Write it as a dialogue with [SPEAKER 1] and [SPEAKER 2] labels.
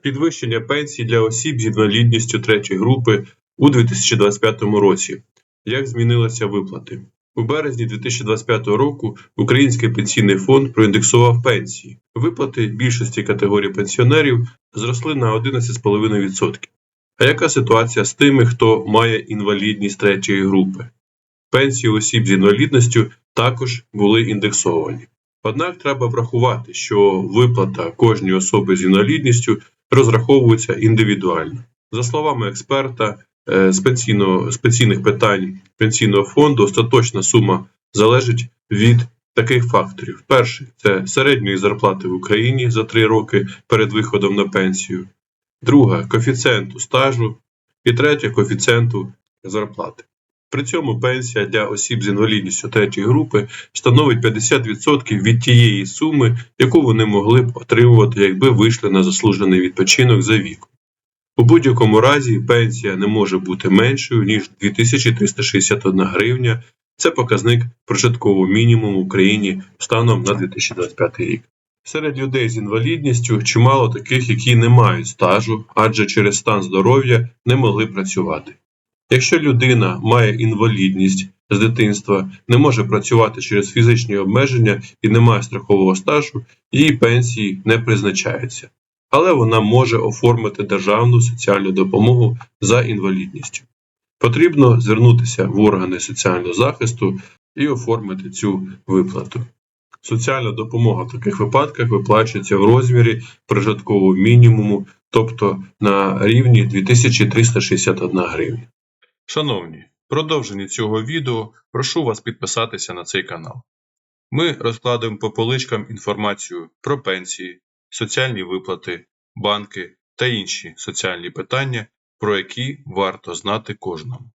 [SPEAKER 1] підвищення пенсій для осіб з інвалідністю третьої групи у 2025 році. Як змінилися виплати? У березні 2025 року Український пенсійний фонд проіндексував пенсії. Виплати більшості категорій пенсіонерів зросли на 11,5%. А яка ситуація з тими, хто має інвалідність третьої групи? Пенсії осіб з інвалідністю також були індексовані. Однак треба врахувати, що виплата кожній особи з інвалідністю розраховується індивідуально. За словами експерта е, з, пенсійного, з пенсійних питань пенсійного фонду, остаточна сума залежить від таких факторів: перший це середньої зарплати в Україні за 3 роки перед виходом на пенсію, друга коефіцієнту стажу і третя коефіцієнту зарплати. При цьому пенсія для осіб з інвалідністю третьої групи становить 50% від тієї суми, яку вони могли б отримувати, якби вийшли на заслужений відпочинок за віком. У будь-якому разі пенсія не може бути меншою, ніж 2361 гривня. Це показник прожиткового мінімуму в Україні станом на 2025 рік. Серед людей з інвалідністю чимало таких, які не мають стажу, адже через стан здоров'я не могли працювати. Якщо людина має інвалідність з дитинства, не може працювати через фізичні обмеження і не має страхового стажу, її пенсії не призначаються. Але вона може оформити державну соціальну допомогу за інвалідністю. Потрібно звернутися в органи соціального захисту і оформити цю виплату. Соціальна допомога в таких випадках виплачується в розмірі прожиткового мінімуму, тобто на рівні 2361 гривня. Шановні, в продовженні цього відео прошу вас підписатися на цей канал. Ми розкладуємо по поличкам інформацію про пенсії, соціальні виплати, банки та інші соціальні питання, про які варто знати кожному.